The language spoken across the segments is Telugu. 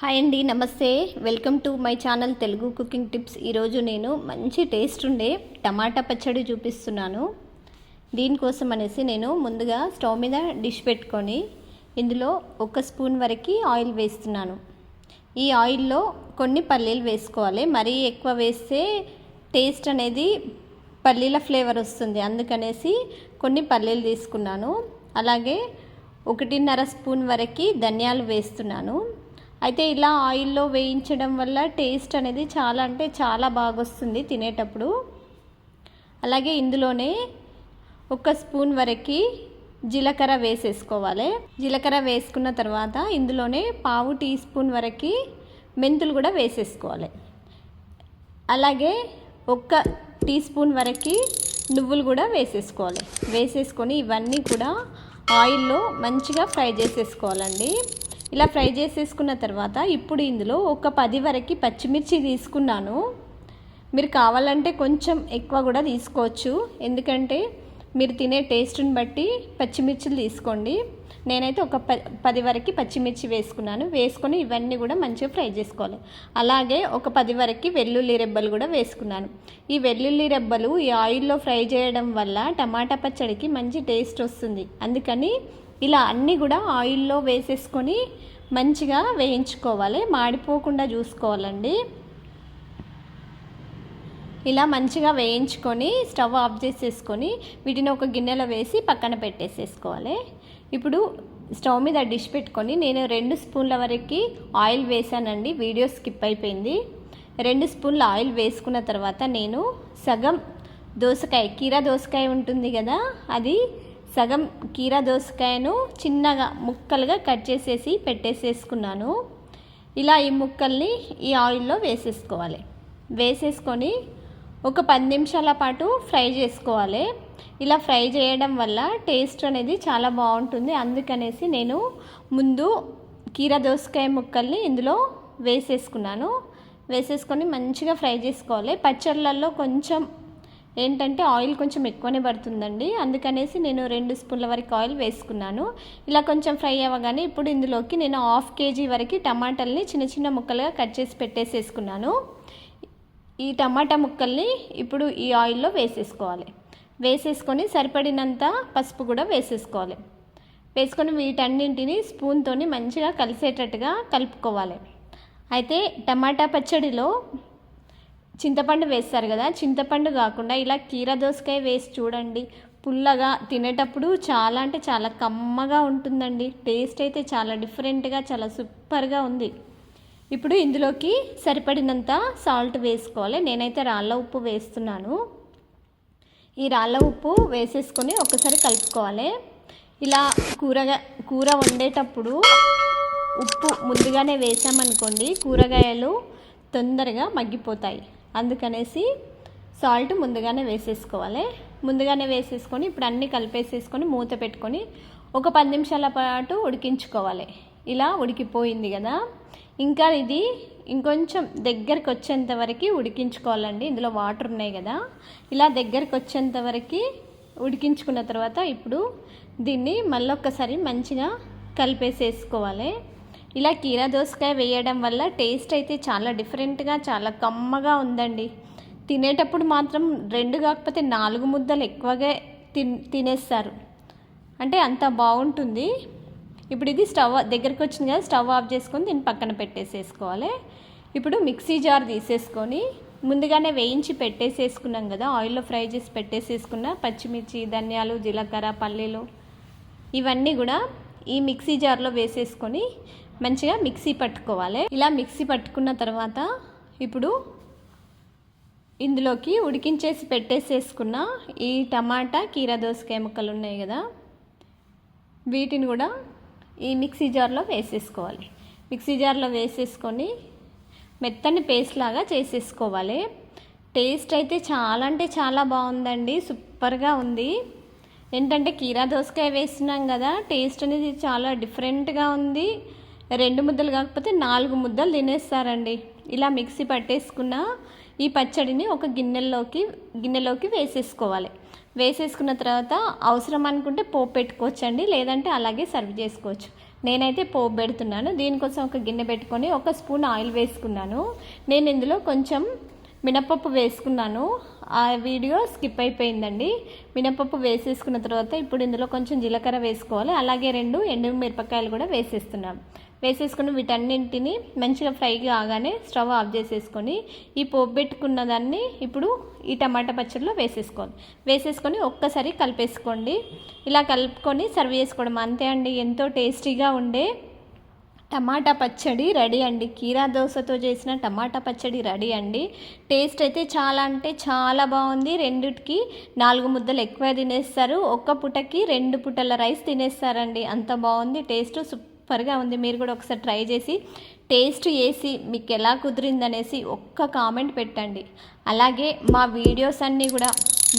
హాయ్ అండి నమస్తే. Welcome to my channel Telugu cooking tips. ఈరోజు నేను మంచి టేస్ట్ ఉండే టమాటా పచ్చడి చూపిస్తున్నాను. దీనికోసం అనేసి నేను ముందుగా స్టవ్ మీద డిష్ పెట్టుకొని ఇందులో ఒక స్పూన్ వరకు ఆయిల్ వేస్తున్నాను. ఈ ఆయిల్లో కొన్ని పల్లీలు వేసుకోవాలి. మరీ ఎక్కువ వేస్తే టేస్ట్ అనేది పల్లీల ఫ్లేవర్ వస్తుంది. అందుకనేసి కొన్ని పల్లీలు తీసుకున్నాను. అలాగే ఒకటిన్నర స్పూన్ వరకు ధనియాలు వేస్తున్నాను. అయితే ఇలా ఆయిల్లో వేయించడం వల్ల టేస్ట్ అనేది చాలా అంటే చాలా బాగా వస్తుంది తినేటప్పుడు. అలాగే ఇందులోనే ఒక స్పూన్ వరకు జీలకర్ర వేసేసుకోవాలి. జీలకర్ర వేసుకున్న తర్వాత ఇందులోనే పావు టీ స్పూన్ వరకు మెంతులు కూడా వేసేసుకోవాలి. అలాగే ఒక్క టీ స్పూన్ వరకు నువ్వులు కూడా వేసేసుకోవాలి. వేసేసుకొని ఇవన్నీ కూడా ఆయిల్లో మంచిగా ఫ్రై చేసేసుకోవాలండి. ఇలా ఫ్రై చేసేసుకున్న తర్వాత ఇప్పుడు ఇందులో ఒక పది వరకు పచ్చిమిర్చి తీసుకున్నాను. మీరు కావాలంటే కొంచెం ఎక్కువ కూడా తీసుకోవచ్చు. ఎందుకంటే మీరు తినే టేస్ట్ని బట్టి పచ్చిమిర్చిలు తీసుకోండి. నేనైతే ఒక ప పది వరకు పచ్చిమిర్చి వేసుకున్నాను. వేసుకొని ఇవన్నీ కూడా మంచిగా ఫ్రై చేసుకోవాలి. అలాగే ఒక పది వరకు వెల్లుల్లి రెబ్బలు కూడా వేసుకున్నాను. ఈ వెల్లుల్లి రెబ్బలు ఈ ఆయిల్లో ఫ్రై చేయడం వల్ల టమాటా పచ్చడికి మంచి టేస్ట్ వస్తుంది. అందుకని ఇలా అన్నీ కూడా ఆయిల్లో వేసేసుకొని మంచిగా వేయించుకోవాలి. మాడిపోకుండా చూసుకోవాలండి. ఇలా మంచిగా వేయించుకొని స్టవ్ ఆఫ్ చేసేసుకొని వీటిని ఒక గిన్నెలో వేసి పక్కన పెట్టేసేసుకోవాలి. ఇప్పుడు స్టవ్ మీద డిష్ పెట్టుకొని నేను రెండు స్పూన్ల వరకు ఆయిల్ వేసానండి. వీడియో స్కిప్ అయిపోయింది. రెండు స్పూన్ల ఆయిల్ వేసుకున్న తర్వాత నేను సగం దోసకాయ కీరా దోసకాయ ఉంటుంది కదా అది సగం కీరా దోసకాయను చిన్నగా ముక్కలుగా కట్ చేసేసి పెట్టేసేసుకున్నాను. ఇలా ఈ ముక్కల్ని ఈ ఆయిల్లో వేసేసుకోవాలి. వేసేసుకొని ఒక పది నిమిషాల పాటు ఫ్రై చేసుకోవాలి. ఇలా ఫ్రై చేయడం వల్ల టేస్ట్ అనేది చాలా బాగుంటుంది. అందుకనేసి నేను ముందు కీరా దోసకాయ ముక్కల్ని ఇందులో వేసేసుకున్నాను. వేసేసుకొని మంచిగా ఫ్రై చేసుకోవాలి. పచ్చళ్ళల్లో కొంచెం ఏంటంటే ఆయిల్ కొంచెం ఎక్కువనే పడుతుందండి. అందుకనేసి నేను రెండు స్పూన్ల వరకు ఆయిల్ వేసుకున్నాను. ఇలా కొంచెం ఫ్రై అవ్వగానే ఇప్పుడు ఇందులోకి నేను హాఫ్ కేజీ వరకు టమాటాలని చిన్న చిన్న ముక్కలుగా కట్ చేసి పెట్టేసేసుకున్నాను. ఈ టమాటా ముక్కల్ని ఇప్పుడు ఈ ఆయిల్లో వేసేసుకోవాలి. వేసేసుకొని సరిపడినంత పసుపు కూడా వేసేసుకోవాలి. వేసుకొని వీటన్నింటిని స్పూన్తోని మంచిగా కలిసేటట్టుగా కలుపుకోవాలి. అయితే టమాటా పచ్చడిలో చింతపండు వేస్తారు కదా చింతపండు కాకుండా ఇలా కీర దోసకాయ వేసి చూడండి. పుల్లగా తినేటప్పుడు చాలా అంటే చాలా కమ్మగా ఉంటుందండి. టేస్ట్ అయితే చాలా డిఫరెంట్గా చాలా సూపర్గా ఉంది. ఇప్పుడు ఇందులోకి సరిపడినంత సాల్ట్ వేసుకోవాలి. నేనైతే రాళ్ళ ఉప్పు వేస్తున్నాను. ఈ రాళ్ళ ఉప్పు వేసేసుకొని ఒకసారి కలుపుకోవాలి. ఇలా కూరగా కూర వండేటప్పుడు ఉప్పు ముందుగానే వేసామనుకోండి కూరగాయలు తొందరగా మగ్గిపోతాయి. అందుకనేసి సాల్ట్ ముందుగానే వేసేసుకోవాలి. ముందుగానే వేసేసుకొని ఇప్పుడు అన్నీ కలిపేసేసుకొని మూత పెట్టుకొని ఒక పది నిమిషాల పాటు ఉడికించుకోవాలి. ఇలా ఉడికిపోయింది కదా. ఇంకా ఇది ఇంకొంచెం దగ్గరికి వచ్చేంత వరకు ఉడికించుకోవాలండి. ఇందులో వాటర్ ఉన్నాయి కదా. ఇలా దగ్గరికి వచ్చేంత వరకు ఉడికించుకున్న తర్వాత ఇప్పుడు దీన్ని మళ్ళొక్కసారి మంచిగా కలిపేసేసుకోవాలి. ఇలా కీరా దోసకాయ వేయడం వల్ల టేస్ట్ అయితే చాలా డిఫరెంట్గా చాలా కమ్మగా ఉందండి. తినేటప్పుడు మాత్రం రెండు కాకపోతే నాలుగు ముద్దలు ఎక్కువగా తిన్ తినేస్తారు. అంటే అంత బాగుంటుంది. ఇప్పుడు ఇది స్టవ్ దగ్గరికి వచ్చింది కదా స్టవ్ ఆఫ్ చేసుకొని దీన్ని పక్కన పెట్టేసేసుకోవాలి. ఇప్పుడు మిక్సీ జార్ తీసేసుకొని ముందుగానే వేయించి పెట్టేసేసుకున్నాం కదా ఆయిల్లో ఫ్రై చేసి పెట్టేసేసుకున్న పచ్చిమిర్చి ధనియాలు జీలకర్ర పల్లీలు ఇవన్నీ కూడా ఈ మిక్సీ జార్లో వేసేసుకొని మంచిగా మిక్సీ పట్టుకోవాలి. ఇలా మిక్సీ పట్టుకున్న తర్వాత ఇప్పుడు ఇందులోకి ఉడికించేసి పెట్టేసేసుకున్న ఈ టమాటా కీరా దోసకాయ ముక్కలు ఉన్నాయి కదా వీటిని కూడా ఈ మిక్సీ జార్లో వేసేసుకోవాలి. మిక్సీ జార్లో వేసేసుకొని మెత్తని పేస్ట్ లాగా చేసేసుకోవాలి. టేస్ట్ అయితే చాలా అంటే చాలా బాగుందండి సూపర్గా ఉంది. ఏంటంటే కీరా దోసకాయ వేస్తున్నాం కదా టేస్ట్ అనేది చాలా డిఫరెంట్గా ఉంది. రెండు ముద్దలు కాకపోతే నాలుగు ముద్దలు తినేస్తారండి. ఇలా మిక్సీ పట్టేసుకున్న ఈ పచ్చడిని ఒక గిన్నెల్లోకి గిన్నెలోకి వేసేసుకోవాలి. వేసేసుకున్న తర్వాత అవసరం అనుకుంటే పోపు పెట్టుకోవచ్చండి లేదంటే అలాగే సర్వ్ చేసుకోవచ్చు. నేనైతే పోపు పెడుతున్నాను. దీనికోసం ఒక గిన్నె పెట్టుకొని ఒక స్పూన్ ఆయిల్ వేసుకున్నాను. నేను ఇందులో కొంచెం మినపప్పు వేసుకున్నాను. ఆ వీడియో స్కిప్ అయిపోయిందండి. మినపప్పు వేసేసుకున్న తర్వాత ఇప్పుడు ఇందులో కొంచెం జీలకర్ర వేసుకోవాలి. అలాగే రెండు ఎండు మిరపకాయలు కూడా వేసేస్తున్నాం. వేసేసుకుని వీటన్నింటిని మంచిగా ఫ్రై కాగానే స్టవ్ ఆఫ్ చేసేసుకొని ఈ పోపు పెట్టుకున్న దాన్ని ఇప్పుడు ఈ టమాటా పచ్చడిలో వేసేసుకోవాలి. వేసేసుకొని ఒక్కసారి కలిపేసుకోండి. ఇలా కలుపుకొని సర్వ్ చేసుకోవడం అంతే అండి. ఎంతో టేస్టీగా ఉండే టమాటా పచ్చడి రెడీ అండి. కీరా దోశతో చేసిన టమాటా పచ్చడి రెడీ అండి. టేస్ట్ అయితే చాలా అంటే చాలా బాగుంది. రెండిటికి నాలుగు ముద్దలు ఎక్కువ తినేస్తారు. ఒక్క పుటకి రెండు పుటల రైస్ తినేస్తారండి. అంత బాగుంది. టేస్ట్ సూపర్గా ఉంది. మీరు కూడా ఒకసారి ట్రై చేసి టేస్ట్ చేసి మీకు ఎలా కుదిరిందనేసి ఒక్క కామెంట్ పెట్టండి. అలాగే మా వీడియోస్ అన్నీ కూడా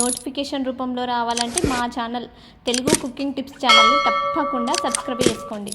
నోటిఫికేషన్ రూపంలో రావాలంటే మా ఛానల్ తెలుగు కుకింగ్ టిప్స్ ఛానల్ని తప్పకుండా సబ్స్క్రైబ్ చేసుకోండి.